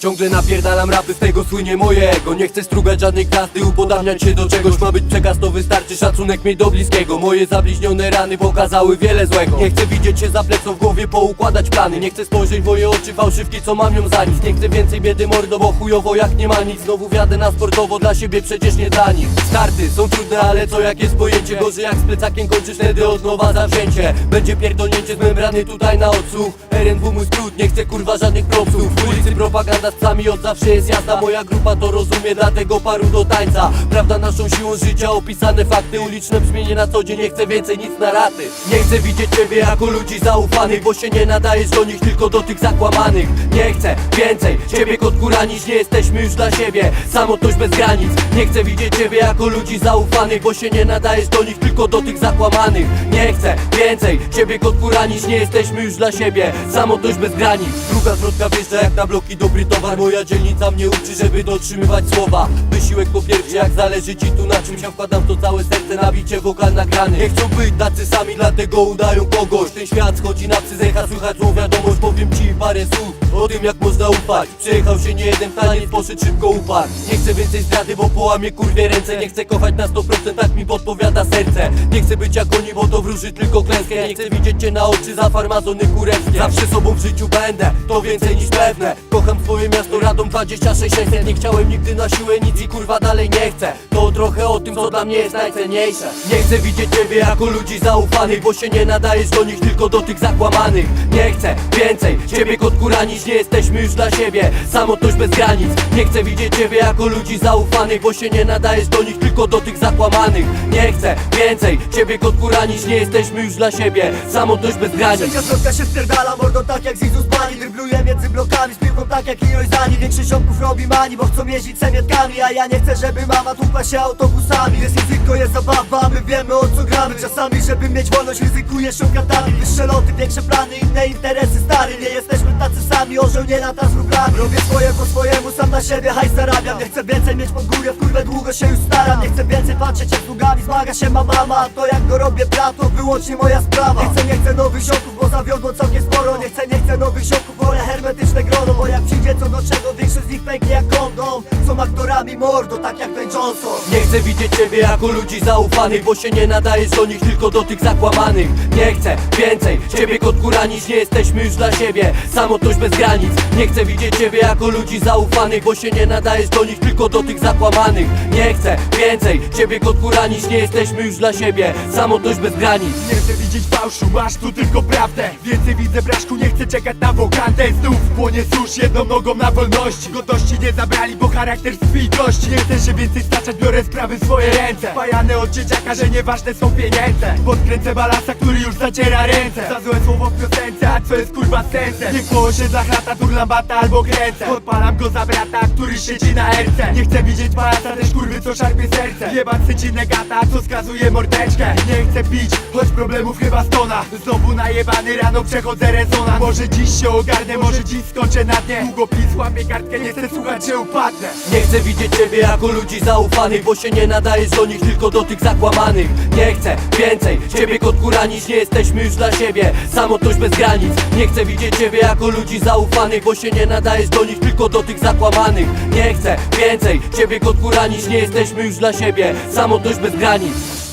Ciągle napierdalam rapy, z tego słynie moje ego Nie chcę strugać żadnej gwiazdy, upodabniać się do czegoś. Ma być przekaz, to wystarczy. Szacunek mieć do bliskiego. Moje zabliźnione rany pokazały wiele złego. Nie chcę widzieć się za plecą w głowie, poukładać plany. Nie chcę spojrzeć w moje oczy fałszywki, co mam ją za nic. Nie chcę więcej biedy mordo, bo chujowo jak nie ma nic. Znowu wjadę na sportowo, dla siebie przecież nie dla nich. Starty są trudne, ale co jak jest pojęcie? Gorzej jak z plecakiem kończysz, wtedy od nowa zawzięcie Będzie pierdolnięcie z membrany tutaj na odsłuch. RNW mój skrót, nie chcę kurwa żadnych propsów. W ulicy propaganda psami od zawsze jest jasna Moja grupa to rozumie, dlatego paru do tańca. Prawda naszą siłą życia, opisane fakty Uliczne brzmienie na co dzień, nie chcę więcej nic na raty. Nie chcę widzieć ciebie jako ludzi zaufanych Bo się nie nadajesz do nich, tylko do tych zakłamanych. Nie chcę więcej ciebie kot kuranić Nie jesteśmy już dla siebie, samotność bez granic. Nie chcę widzieć ciebie jako ludzi zaufanych Bo się nie nadajesz do nich, tylko do tych zakłamanych. Nie chcę więcej ciebie kot kuranić Nie jesteśmy już dla siebie, samotność bez granic. Druga zwrotka wjeżdża jak na bloki dobry towar Moja dzielnica mnie uczy, żeby dotrzymywać słowa. Wysiłek po pierwsze, jak zależy ci tu na czymś Ja wkładam to całe serce, nabicie wokal nagrany. Nie chcą być tacy sami, dlatego udają kogoś. Ten świat schodzi na psy, zecha, słychać złą wiadomość. Powiem ci parę słów o tym jak można ufać. Przejechał się nie jeden taniec, poszedł szybko uparł. Nie chcę więcej zdrady, bo połamie kurwie ręce. Nie chcę kochać na 100%, tak mi podpowiada serce. Nie chcę być jak oni, bo to wróży tylko klęskę. Nie chcę widzieć cię na oczy za farmazony kurewskie. Zawsze sobą w życiu będę, to więcej niż pewne. Kocham swoje miasto, Radom 26600 Nie chciałem nigdy na siłę nic i kurwa dalej nie chcę. To trochę o tym, co dla mnie jest najcenniejsze. Nie chcę widzieć ciebie jako ludzi zaufanych Bo się nie nadajesz do nich, tylko do tych zakłamanych. Nie chcę więcej ciebie kot kuranić Nie jesteśmy już dla siebie, samotność bez granic. Nie chcę widzieć ciebie jako ludzi zaufanych Bo się nie nadajesz do nich, tylko do tych zakłamanych Nie chcę więcej ciebie kot kuranić Nie jesteśmy już dla siebie, samotność bez granic Trzecia środka się spierdala mordą tak jak Zizus Pani Drybluję między blokami z piłką tak jak Leroy Zani. Większość ziomków robi mani, bo chcą jeździć semietkami A ja nie chcę, żeby mama tłukła się autobusami. Jest język, to jest zabawa, wiemy o co gramy. Czasami, żeby mieć wolność, ryzykujesz okradami Wyższe loty, większe plany, inne interesy stary. Nie jesteśmy tacy sami, orzeł nie lata z rublami Robię swoje po swojemu, sam na siebie hajs zarabiam. Nie chcę więcej mieć pod górę, w kurwę długo się już staram. Nie chcę więcej patrzeć jak długami, zmaga się ma mama. A to jak go robię brat, to wyłącznie moja sprawa. Nie chcę, nie chcę nowych ziomków, bo zawiodło całkiem sporo. Nie chcę, nie chcę nowych ziomków, wolę hermetyczne grono. Bo jak przyjdzie co do czego, większość z nich pęknie jak kondom Są aktorami mordo, tak jak ten Johnson. Nie chcę widzieć ciebie jako ludzi zaufanych Bo się nie nadajesz do nich, tylko do tych zakłamanych. Nie chcę więcej ciebie kot kuranić Nie jesteśmy już dla siebie, samotność bez granic. Nie chcę widzieć ciebie jako ludzi zaufanych Bo się nie nadajesz do nich, tylko do tych zakłamanych. Nie chcę więcej ciebie kot kuranić Nie jesteśmy już dla siebie, samotność bez granic. Nie chcę widzieć fałszu, masz tu tylko prawdę. Więcej widzę blaszku, nie chcę czekać na wokandę Znów płonie susz jedną nogą na wolności. Godności nie zabrali, bo charakter swi gości Nie chcę się więcej staczać, biorę sprawy w swoje ręce. Pajane od dzieciaka, że nieważne są pieniądze Podkręcę balasa, który już zaciera ręce. Za złe słowo w piosence, a co jest kurwa sensem? Niech po osiedlach lata turlam albo kręcę. Podpalam go za brata, który siedzi na erce Nie chcę widzieć pajaca, też kurwy co szarpie serce. Jebać sycinę gata, co skazuje mordeczkę. Nie chcę pić, choć problemów chyba stona. Znowu najebany rano przechodzę rezonans. Może dziś się ogarnę, może dziś skończę na dnie. Długopis łapię kartkę, nie chcę słuchać, że upadnę. Nie chcę widzieć ciebie jako ludzi zaufanych Bo się nie nadajesz do nich, tylko do tych zakłamanych. Nie chcę więcej ciebie kot kuranić Nie jesteśmy już dla siebie, samotność bez granic. Nie chcę widzieć ciebie jako ludzi zaufanych Bo się nie nadajesz do nich, tylko do tych zakłamanych. Nie chcę więcej ciebie kot kuranić Nie jesteśmy już dla siebie, samotność bez granic